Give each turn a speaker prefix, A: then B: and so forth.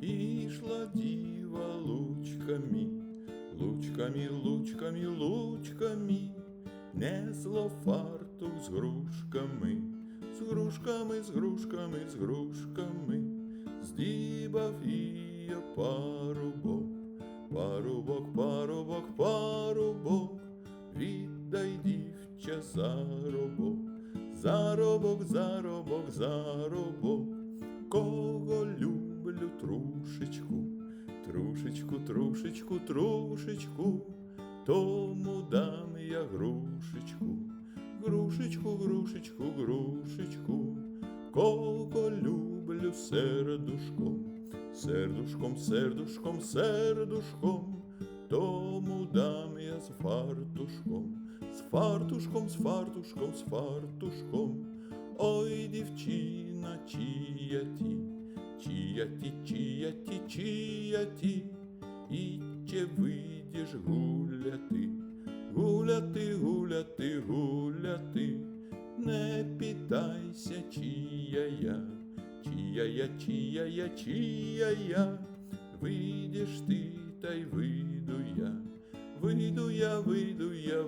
A: Ішла діва лучками, лучками, лучками, лучками, несло фартух з грушками, з грушками, з грушками, з грушками, здібав її парубок, парубок, парубок, парубок, віддай дівча заробок, заробок, заробок, заробок, кого люблю трушечку, трушечку, трушечку, трушечку, тому дам я грушечку, грушечку, грушечку, грушечку, кого люблю сердушком, сердушком, сердушком, сердушком, тому дам я з фартушком, з фартушком, з фартушком, з фартушком. Чия ті, чия ті, і чи вийдеш гуляти, гуляти, гуляти, гуляти, не питайся, чия я, чия я, чия я, чия я, вийдеш ти, та й вийду я, вийду я, вийду я,